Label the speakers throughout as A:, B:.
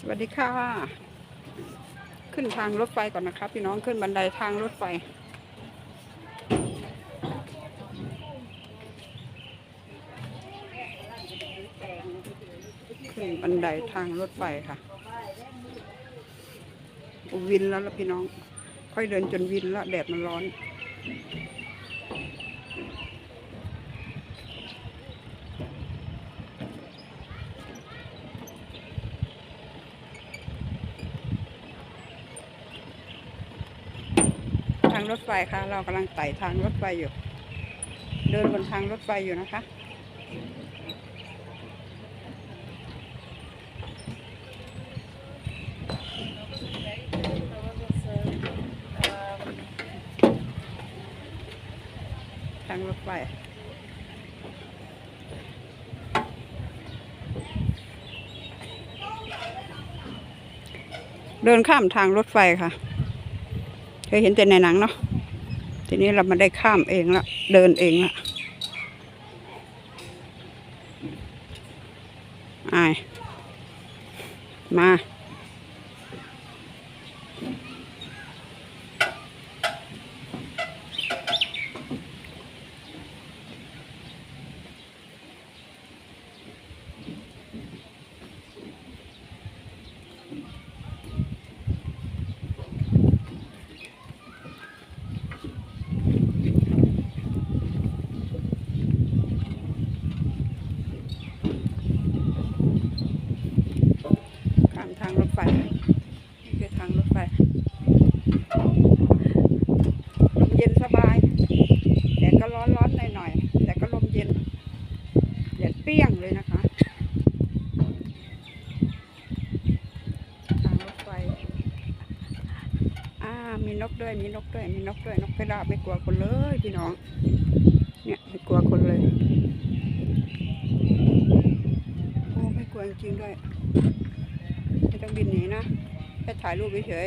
A: สวัสดีค่ะ ขึ้นทางรถไฟก่อนนะครับพี่น้องขึ้นบันไดทางรถไฟ ขึ้นบันไดทางรถไฟค่ะ วินแล้วละพี่น้อง ค่อยเดินจนวินแล้วแดดมันร้อนางรถไฟค่ะ เรากำลังไต่ทางรถไฟอยู่ เดินบนทางรถไฟอยู่นะคะทางรถไฟเดินข้ามทางรถไฟค่ะ เคยเห็นแต่ในหนังเนาะทีนี้เรามาได้ข้ามเองละเดินเองละอายมา ข้ามทางรถไฟนี่คือทางรถไฟลมเย็นสบาย แต่ก็ร้อนร้อนหน่อยหน่อยๆแต่ก็ลมเย็นแดดเปรี้ยงเลยนะคะ ทางรถไฟ อ่า มีนก ด้วยมีนกด้วยมีนกด้วยนกพิราบไม่กลัวคนเลยพี่น้อง เนี่ยไม่กลัวคนเลยโอ้ไม่กลัวจริงด้วยไม่ต้องบินหนีนะแค่ถ่ายรูปเฉย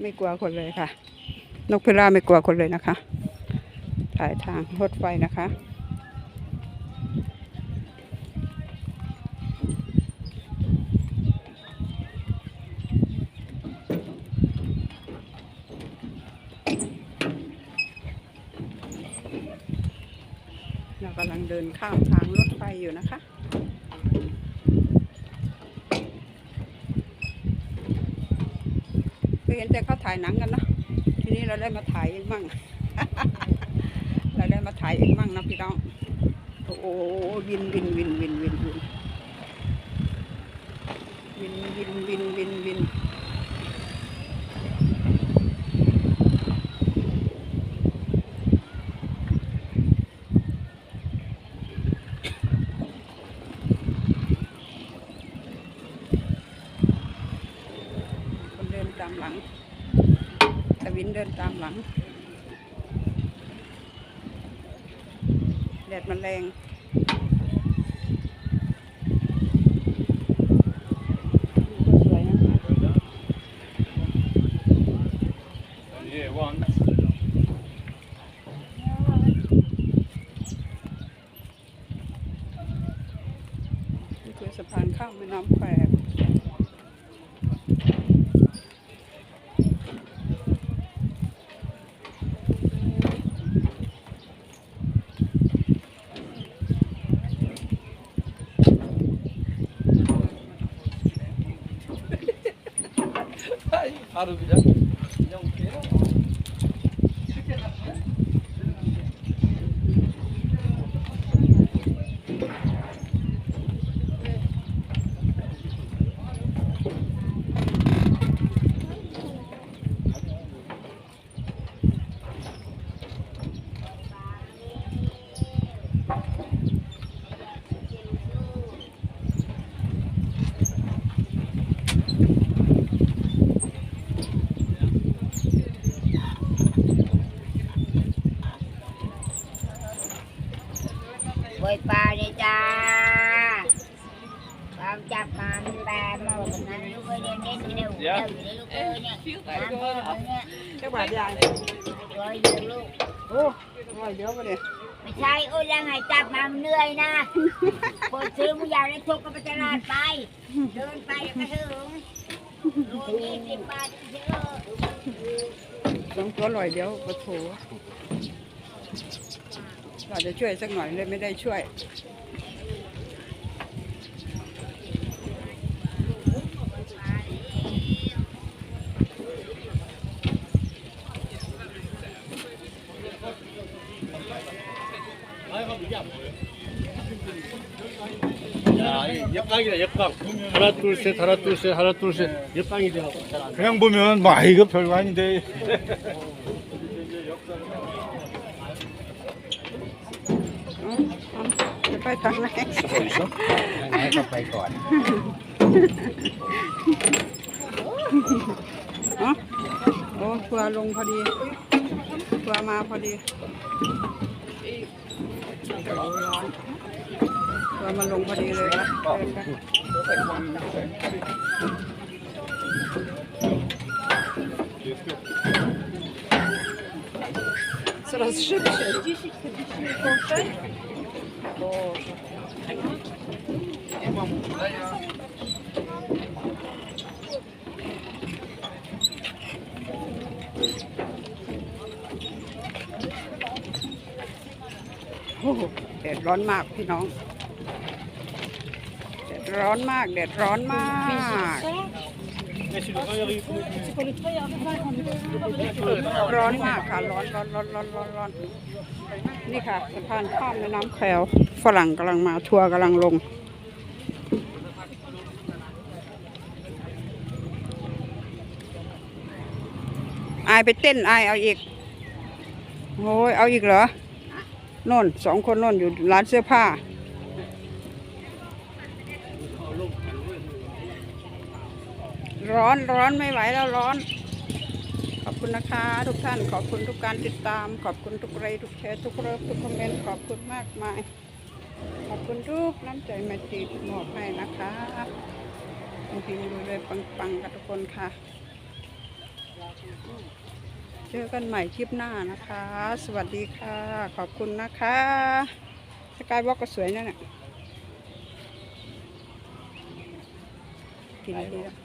A: ไม่กลัวคนเลยค่ะ นกพิราบไม่กลัวคนเลยนะคะถ่ายทางรถไฟนะคะ เรากำลังเดินข้ามทางรถไฟอยู่นะคะเคยเห็นแต่เขาถ่ายหนังกันเนะทีนี้เราได้มาถ่ายเองมั่ง เราได้มาถ่ายเองมั่งนะพี่น้องโอ้โหวินวินวินวินวินวินวินวินวินวินวินคนเดิน ตามหลังตะวินเดินตามหลัง แดดมันแรง
B: સારું બીજા. ดี๋ยวมา
A: เดี๋ยว
B: ไม่ไม่ใช่โอ้ยยังไงจับมาเหนื่อยนะคนซื้อมึงอยากได้ทุกข์ก็ไปตลาดไป เดินไปเดี๋ยวก็ถึงโลยี่สิบบาทเยอะ
A: สองตัวลอยเดี๋ยวปะโถเราจะช่วยสักหน่อยเลยไม่ได้ช่วย
C: 야, 역광이다, 역광. 하나, 둘, 셋, 하나, 둘, 셋, 하나, 둘, 셋. 역광이 돼요.
D: 그냥 보면 뭐 아, 이거 별거 아닌데.
A: 어? 어? จะไปทางไหน
C: ให้เขาไปก่อน
A: อ๋อโอ้ทัวร์ลงพอดีทัวร์มาพอดี กับร้อนตัวร์มาลงพอดีเลยนะเดินไปสชิบ โอ้โหแดดร้อนมากพี่น้องแดดร้อนมากแดดร้อนมาก ร้อนมากค่ะร้อนร้อนร้อนร้อนร้อนร้อนนี่ค่ะสะพานข้ามแม่น้ำแควฝรั่งกำลังมาทัวร์กำลังลงอายไปเต้นอายเอาอีกโอ้ยเอาอีกเหรอ น่นสองคนน่นอยู่ร้านเสื้อผ้า ร้อนร้อนไม่ไหวแล้วร้อน ขอบคุณนะคะ ทุกท่านขอบคุณทุกการติดตาม ขอบคุณทุกไลค์ทุกแชร์ทุกเลิฟทุกคอมเมนต์ขอบคุณมากมาย ขอบคุณทุกน้ำใจมาจีบมอบให้นะคะบางทีดูเลยปังๆกับทุกคนค่ะ เจอกันใหม่คลิปหน้านะคะ สวัสดีค่ะ ขอบคุณนะคะสกายวอล์กก็สวยนั่นแหละกินดีแล้ว